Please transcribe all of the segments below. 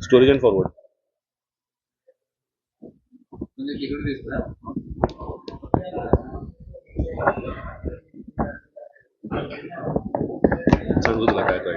storage and forward. म्हणजे तिकडे दिसतं सांगू तुला काय काय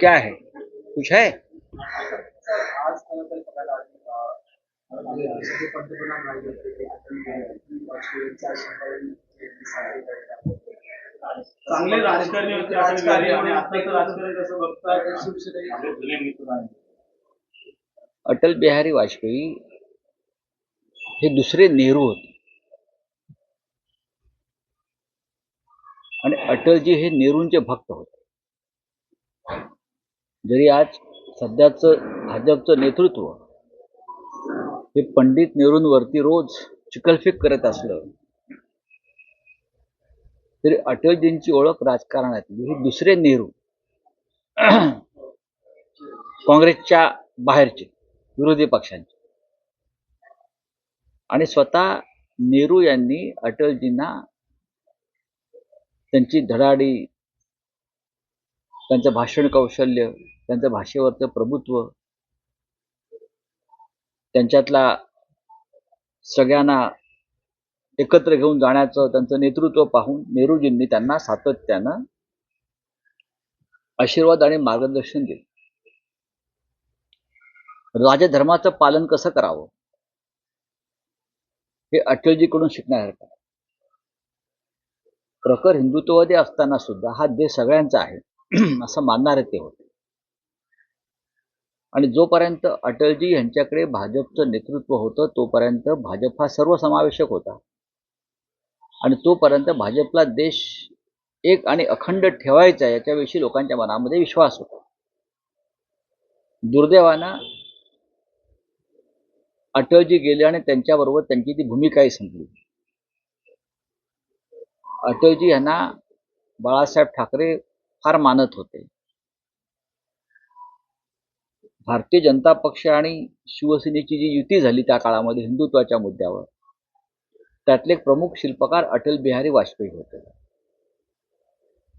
क्या है? कुछ है? चांगले राजकारणी होते राजकारणी आणि राजकारण कसं बघतात शिवसेना. अटल बिहारी वाजपेयी हे दुसरे नेहरू होते. आणि अटलजी हे नेहरूंचे भक्त होते. जरी आज सध्याचं भाजपचं नेतृत्व हे पंडित नेहरूंवरती रोज चिकलफेक करत असलं तरी अटलजींची ओळख राजकारणातली ही दुसरे नेहरू काँग्रेसच्या बाहेरचे विरोधी पक्षांचे. आणि स्वतः नेहरू यांनी अटलजींना त्यांची धडाडी त्यांचं भाषण कौशल्य त्यांचं भाषेवरचं प्रभुत्व त्यांच्यातला सगळ्यांना एकत्र घेऊन जाण्याचं त्यांचं नेतृत्व पाहून नेहरूजींनी त्यांना सातत्यानं आशीर्वाद आणि मार्गदर्शन दिले. राजधर्माचं पालन कसं करावं? हे अटलजीकडून शिकण्यासारखं आहे. प्रखर हिंदुत्ववादी असताना सुद्धा हा देश सगळ्यांचा आहे असं मानणारे ते होते. आणि जोपर्यंत अटलजी यांच्याकडे भाजपचं नेतृत्व होतं तोपर्यंत भाजप हा सर्वसमावेशक होता. आणि तोपर्यंत भाजपला देश एक आणि अखंड ठेवायचा याच्याविषयी लोकांच्या मनामध्ये विश्वास होता. दुर्दैवानं अटलजी गेले आणि त्यांच्याबरोबर त्यांची ती भूमिकाही संपली. अटलजी यांना बाळासाहेब ठाकरे फार मानत होते. भारतीय जनता पक्ष आणि शिवसेनेची जी युती झाली त्या काळामध्ये हिंदुत्वाच्या मुद्द्यावर त्यातले एक प्रमुख शिल्पकार अटल बिहारी वाजपेयी होते.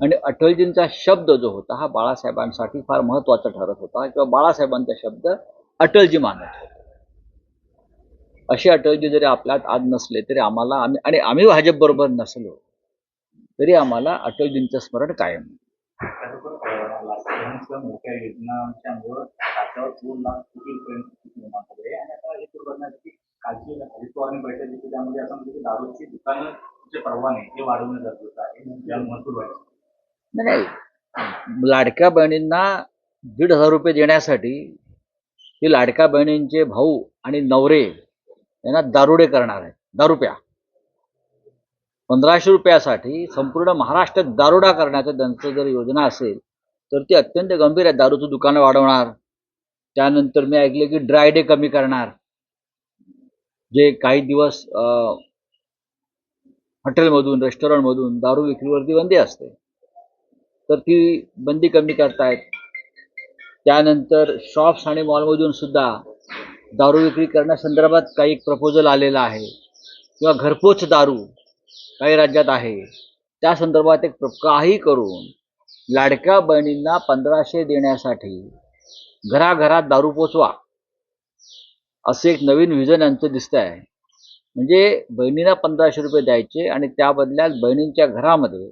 आणि अटलजींचा शब्द जो होता हा बाळासाहेबांसाठी फार महत्त्वाचा ठरत होता किंवा बाळासाहेबांचा शब्द अटलजी मानत होते. असे अटलजी जरी आपल्यात आज नसले तरी आम्हाला आम्ही आणि आम्ही भाजप बरोबर नसलो तरी आम्हाला अटलजींचं स्मरण कायम आहे. मोठ्या योजनांच्यामुळं खात्यावर दोन लाख कोटीपर्यंत निर्माण झाले आणि आता हे सुरू करण्यासाठी काळजी हरित पवारांनी बैठक घेतली त्यामध्ये असं म्हणजे की दारूची दुकानं जे परवाने हे वाढवणं गरजेचं आहे या महसूल व्हायचं नाही लाडक्या बहिणींना दीड हजार रुपये देण्यासाठी ही लाडक्या बहिणींचे भाऊ आणि नवरे यांना दारुडे करणार आहेत दारुप्या पंधराशे रुपयासाठी संपूर्ण महाराष्ट्रात दारुडा करण्याचं त्यांचं जर योजना असेल तर ती अत्यंत गंभीर आहे. दारूचं दुकानं वाढवणार. त्यानंतर मी ऐकलं की ड्राय डे कमी करणार. जे काही दिवस हॉटेलमधून रेस्टॉरंटमधून दारू विक्रीवरती बंदी असते. तर ती बंदी कमी करतायत. त्यानंतर शॉप्स आणि मॉलमधून सुद्धा दारू विक्री करण्यासंदर्भात काही एक प्रपोजल आलेला आहे. किंवा घरपोच दारू काही राज्यात आहे. त्या संदर्भात एक प्र- काही करून लाडक्या बहिणींना पंधराशे देण्यासाठी घराघरात दारू पोचवा. असं एक नवीन व्हिजन यांचं दिसतं आहे म्हणजे बहिणींना पंधराशे रुपये द्यायचे आणि त्या बदल्यात बहिणींच्या घरामध्ये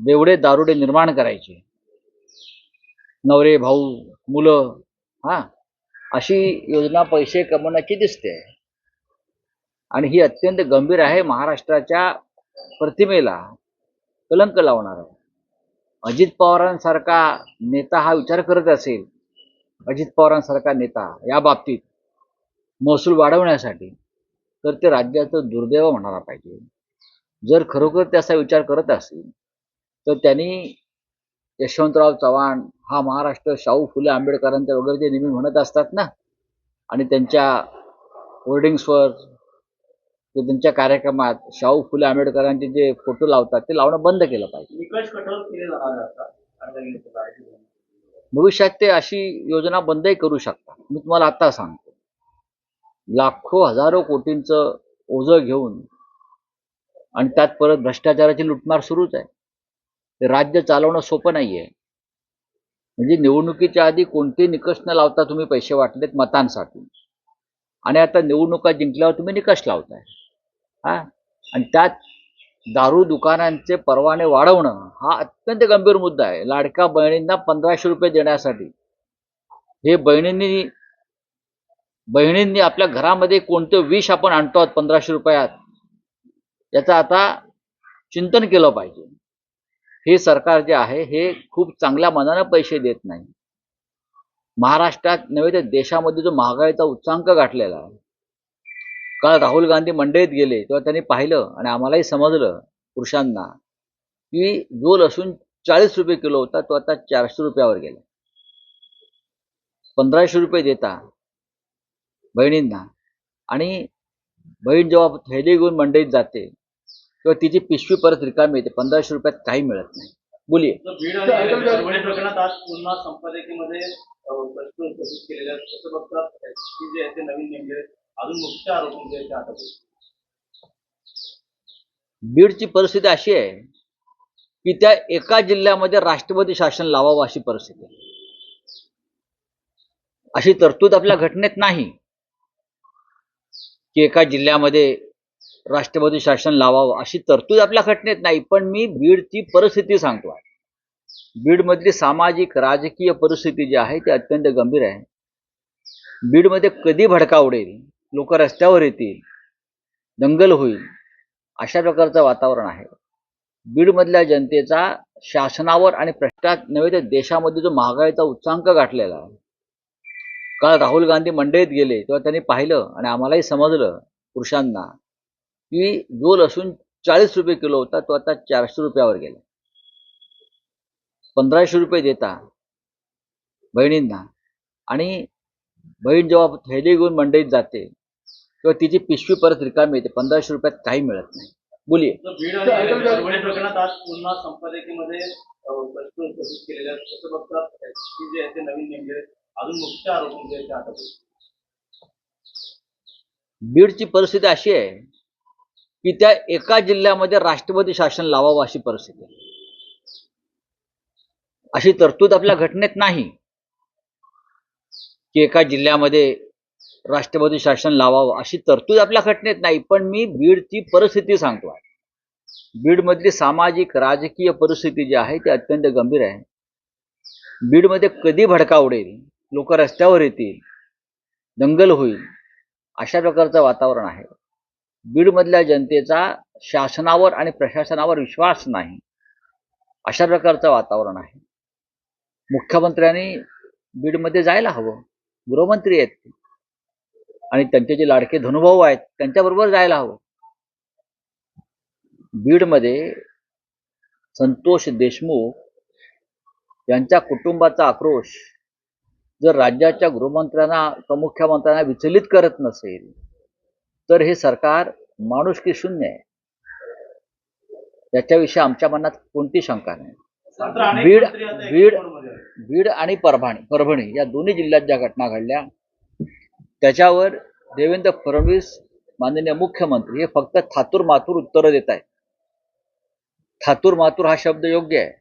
बेवडे दारुडे निर्माण करायचे. नवरे भाऊ मुलं हा अशी योजना पैसे कमवण्याची दिसते. आणि ही अत्यंत गंभीर आहे. महाराष्ट्राच्या प्रतिमेला कलंक लावणार. आहे अजित पवारांसारखा नेता हा विचार करत असेल अजित पवारांसारखा नेता या बाबतीत महसूल वाढवण्यासाठी तर ते राज्याचं दुर्दैव म्हणायला पाहिजे. जर खरोखर त्याचा विचार करत असतील तर त्यांनी यशवंतराव चव्हाण हा महाराष्ट्र शाहू फुले आंबेडकरांचे वगैरे जे नेहमी म्हणत असतात ना आणि त्यांच्या होर्डिंग्सवर त्यांच्या कार्यक्रमात शाहू फुले आंबेडकरांचे जे फोटो लावतात ते लावणं बंद केलं पाहिजे. निकष कठोर केले जाणार. भविष्यात ते अशी योजना बंदही करू शकतात. मी तुम्हाला आता सांगतो. लाखो हजारो कोटींचं ओझं घेऊन आणि त्यात परत भ्रष्टाचाराची लुटमार सुरूच आहे. ते राज्य चालवणं सोपं नाही आहे म्हणजे निवडणुकीच्या आधी कोणते निकष न लावता तुम्ही पैसे वाटलेत मतांसाठी. आणि आता निवडणुका जिंकल्यावर तुम्ही निकष लावताय. हा? आणि त्यात दारू दुकानांचे परवाने वाढवणं हा अत्यंत गंभीर मुद्दा आहे. लाडक्या बहिणींना पंधराशे रुपये देण्यासाठी. हे बहिणींनी बहिणींनी आपल्या घरामध्ये कोणतं विष आपण आणतो आहोत पंधराशे रुपयात याचं आता चिंतन केलं पाहिजे. हे सरकार जे आहे हे खूप चांगल्या मनानं पैसे देत नाही. महाराष्ट्रात नव्हे तर देशामध्ये जो महागाईचा उच्चांक गाठलेला आहे काल राहुल गांधी मंडईत गेले तेव्हा त्यांनी पाहिलं आणि आम्हालाही समजलं पुरुषांना. की जो लसूण चाळीस रुपये किलो होता तो आता चारशे रुपयावर गेला. पंधराशे रुपये देता बहिणींना. आणि बहीण जेव्हा थैली घेऊन मंडईत जाते तेव्हा तिची पिशवी परत रिकामी येते पंधराशे रुपयात काही मिळत नाही. बोलिये. प्रकरणात आज पुन्हा संपादकीमध्ये अजून मुख्य आरोपी अटक बीडची परिस्थिती अशी आहे की त्या एका जिल्ह्यामध्ये राष्ट्रपती शासन लावावं अशी परिस्थिती आहे. अशी तरतूद आपल्या घटनेत नाही की एका जिल्ह्यामध्ये राष्ट्रपती शासन लावावं अशी तरतूद आपल्या घटनेत नाही. पण मी बीडची परिस्थिती सांगतो आहे. बीडमधली सामाजिक राजकीय परिस्थिती जी आहे ती अत्यंत गंभीर आहे. बीडमध्ये कधी भडका उडेल? लोक रस्त्यावर येतील दंगल होईल अशा प्रकारचं वातावरण आहे. बीडमधल्या जनतेचा शासनावर आणि प्रश्नात नव्हे तर देशामध्ये जो महागाईचा उच्चांक गाठलेला आहे. काल राहुल गांधी मंडईत गेले तेव्हा त्यांनी पाहिलं आणि आम्हालाही समजलं पुरुषांना की जो लसूण चाळीस रुपये किलो होता तो आता चारशे रुपयावर गेला. पंधराशे रुपये देता बहिणींना. आणि बहीण जेव्हा थैली घेऊन मंडईत जाते तेव्हा तिची पिशवी परत रिकामी येते पंधराशे रुपयात काही मिळत नाही. बोलिये. प्रकरणात आज पुन्हा संपादकीमध्ये. बीडची परिस्थिती अशी आहे की त्या एका जिल्ह्यामध्ये राष्ट्रपती शासन लावावं अशी परिस्थिती आहे. अशी तरतूद आपल्या घटनेत नाही की एका जिल्ह्यामध्ये राष्ट्रपती शासन लावावं अशी तरतूद आपल्या घटनेत नाही पण मी बीडची परिस्थिती सांगतो आहे. बीडमधली सामाजिक राजकीय परिस्थिती जी आहे ती अत्यंत गंभीर आहे. बीडमध्ये कधी भडका उडेल लोक रस्त्यावर येतील दंगल होईल अशा प्रकारचं वातावरण आहे. बीडमधल्या जनतेचा शासनावर आणि प्रशासनावर विश्वास नाही अशा प्रकारचं वातावरण आहे. मुख्यमंत्र्यांनी बीडमध्ये जायला हवं गृहमंत्री आहेत आणि त्यांचे जे लाडके धनुभाऊ आहेत त्यांच्याबरोबर जायला हवं. बीडमध्ये संतोष देशमुख यांच्या कुटुंबाचा आक्रोश जर राज्याच्या गृहमंत्र्यांना मुख्यमंत्र्यांना विचलित करत नसेल तर हे सरकार माणुसकी शून्य आहे? याच्याविषयी आमच्या मनात कोणती शंका नाही. बीड- बीड-. बीड आणि परभणी परभणी या दोन्ही जिल्ह्यात ज्या घटना घडल्या त्याच्यावर देवेंद्र फडणवीस माननीय मुख्यमंत्री हे फक्त थातूर मातूर उत्तरं देत आहेत. थातूर मातूर हा शब्द योग्य आहे.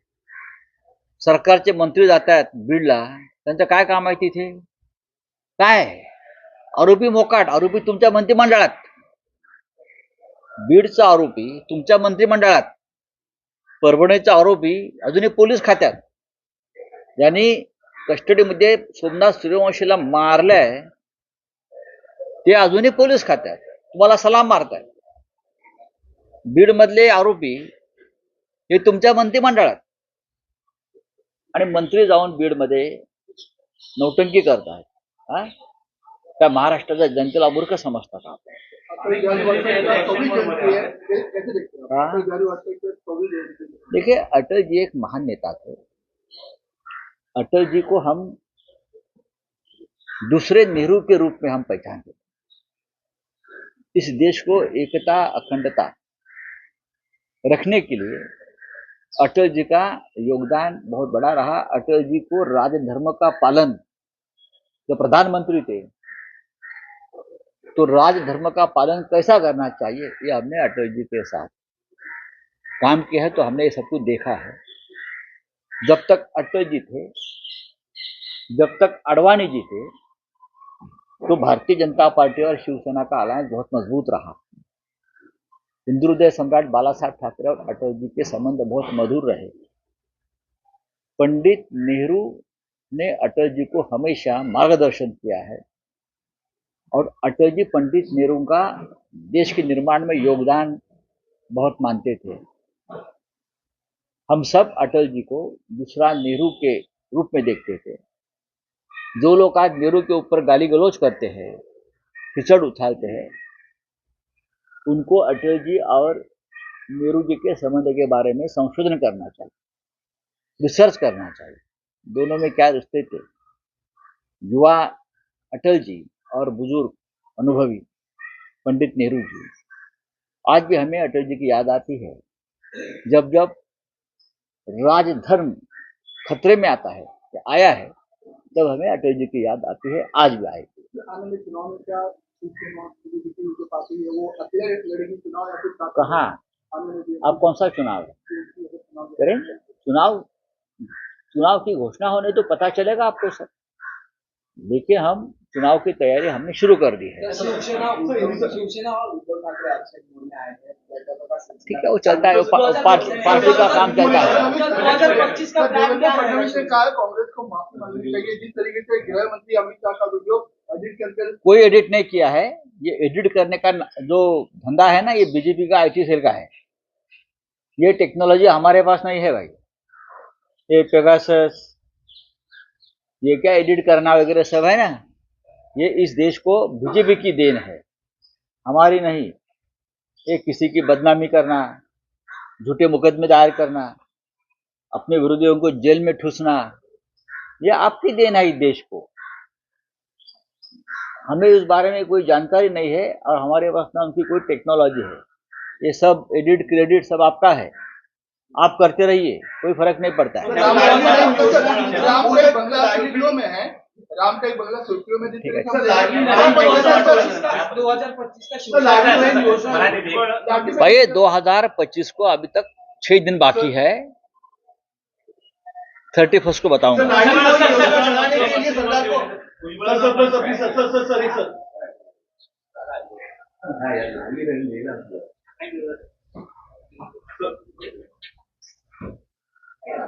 सरकारचे मंत्री जात आहेत बीडला. त्यांचं काय काम आहे तिथे? काय? आरोपी मोकाट आरोपी तुमच्या मंत्रिमंडळात. बीडचा आरोपी तुमच्या मंत्रिमंडळात. परभणीचा आरोपी अजूनही पोलीस खात्यात. यांनी कस्टडीमध्ये सोमनाथ सूर्यवंशीला मारलंय. ते अजूनही पोलीस खात्यात. तुम्हाला सलाम मारताय बीडमधले आरोपी हे तुमच्या मंत्रिमंडळात. आणि मंत्री जाऊन बीडमध्ये नौटंकी करतात हा? त्या महाराष्ट्राच्या जनतेला मूर्ख समजतात देखिए अटल जी एक महान नेता थे. अटल जी को हम दूसरे नेहरू के रूप में हम पहचानते इस देश को एकता, अखंडता रखने के लिए अटल जी का योगदान बहुत बड़ा रहा। अटल जी को राजधर्म का पालन जो प्रधानमंत्री थे तो राजधर्म का पालन कैसा करना चाहिए, ये हमने अटल जी के साथ काम किया है तो हमने ये सब कुछ देखा है। जब तक अटल जी थे, जब तक अडवाणी जी थे तो भारतीय जनता पार्टी और शिवसेना का अलायंस बहुत मज़बूत रहा। हिंदू हृदय सम्राट बाला साहब ठाकरे और अटल जी के संबंध बहुत मधुर रहे। पंडित नेहरू ने अटल जी को हमेशा मार्गदर्शन किया है और अटल जी पंडित नेहरू का देश के निर्माण में योगदान बहुत मानते थे। हम सब अटल जी को दूसरा नेहरू के रूप में देखते थे। जो लोग आज नेहरू के ऊपर गाली गलौज करते हैं खिचड़ उछालते हैं, उनको अटल जी और नेहरू जी के संबंध के बारे में संशोधन करना चाहिए, रिसर्च करना चाहिए। दोनों में क्या रिश्ते थे युवा अटल जी और बुज़ुर्ग अनुभवी पंडित नेहरू जी। आज भी हमें अटल जी की याद आती है, जब जब राजधर्म खतरे में आता है, आया है तब हमें अटल जी की याद आती है आज भी आएगी। कहा? आप कौन सा चुनाव करेंगे। चुनाव चुनाव की घोषणा होने तो पता चलेगा आपको सर लेकिन हम चुनाव की तैयारी हमने शुरू कर दी है। ठीक है वो चलता है पार्टी का काम चलता है। कोई एडिट नहीं किया है। ये एडिट करने का जो धंधा है ना ये बीजेपी का आईटी सेल का है। ये टेक्नोलॉजी हमारे पास नहीं है भाई। ये पेगासस ये क्या एडिट करना वगैरह सब है ना? ये इस देश को बीजेपी की देन है। हमारी नहीं ये किसी की बदनामी करना, झूठे मुकदमे दायर करना, अपने विरोधियों को जेल में ठूसना, ये आपकी देन है इस देश को। हमें इस बारे में कोई जानकारी नहीं है और हमारे पास ना उनकी कोई टेक्नोलॉजी है। ये सब एडिट क्रेडिट सब आपका है। आप करते रहिए, कोई फ़र्क नहीं पड़ता है। राम का एक बंगला सुर्खियों में भाई दो हज़ार पच्चीस को अभी तक छह दिन बाकी है। थर्टी फ़र्स्ट को बताऊँगा। सर सर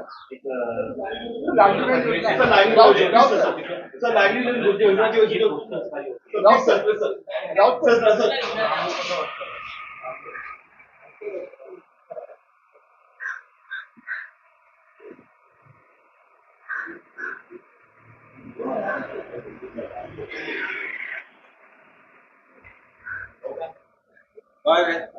लायब्ररी योजना जी hero sir sir sir sir Bye.